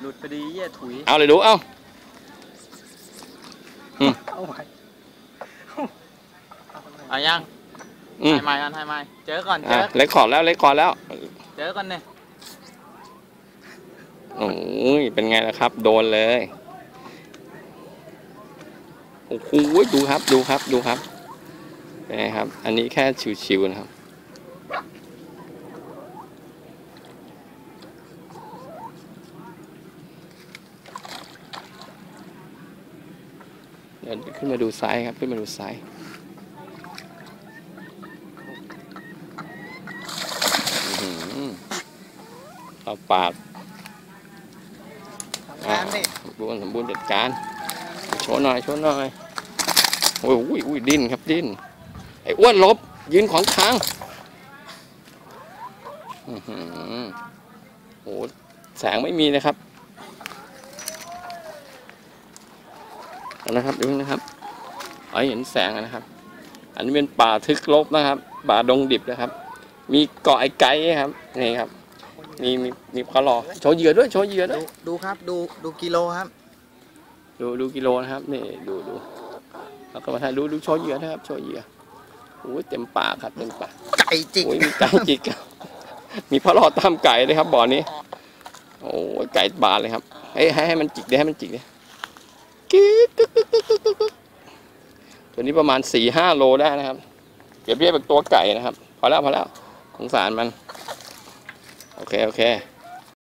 หลุดพอดีเยี่ยถุย เอาเลยดู เอาเอาไว้เอายังอืมให้ไม้กันให้ไม้เจอก่อน เจอะอเล็กขอดแล้ว เล็กขอดแล้ว เจอก่อนเนี่ยโอ้ย เป็นไงล่ะครับ โดนเลย โอ้โห ดูครับ ดูครับ ดูครับเป็นไงครับ อันนี้แค่ชิวๆนะครับ เดี๋ยวขึ้นมาดูซ้ายครับ ขึ้นมาดูซ้ายอื้อหือเอาปากทำงานดิสมบูรณ์สมบูรณ์จัดการ โชว์หน่อย โชว์หน่อย โอ้ยอุ้ยอุ้ยดิ้นครับดิ้น ไอ้อ้วนหลบ ยืนขวางทางอื้อหือโอ้แสงไม่มีนะครับเอา นะครับดูนะครับเอาให้เห็นแสงนะครับ อันนี้เป็นป่าทึกลบนะครับ ป่าดงดิบนะครับ มีเกาะไอ้ไก่ครับนี่ครับ มีมีมีพอรอโชว์เหยื่อด้วยโชว์เหยื่อด้วยดูดูครับดูดูกิโลครับ ดูดูกิโลนะครับนี่ดูดูแล้วก็มาถ่ายดูดูโชว์เหยื่อนะครับ โชว์เหยื่อโอ้ยเต็มปากครับเต็มปากไก่จิกโอ้ยมีไก่จิกครับมีพระรอดตามไก่เลยครับบ่อนี้ โอ้ยไก่บานเลยครับให้ให้ให้มันจิกได้ให้มันจิกได้ กิ๊กกึกกึกกึกกึกกึกกึกตัวนี้ประมาณสี่ห้าโลได้นะครับเก็บเรียบกับตัวไก่นะครับ พอแล้วพอแล้วสงสารมัน โอเค โอเค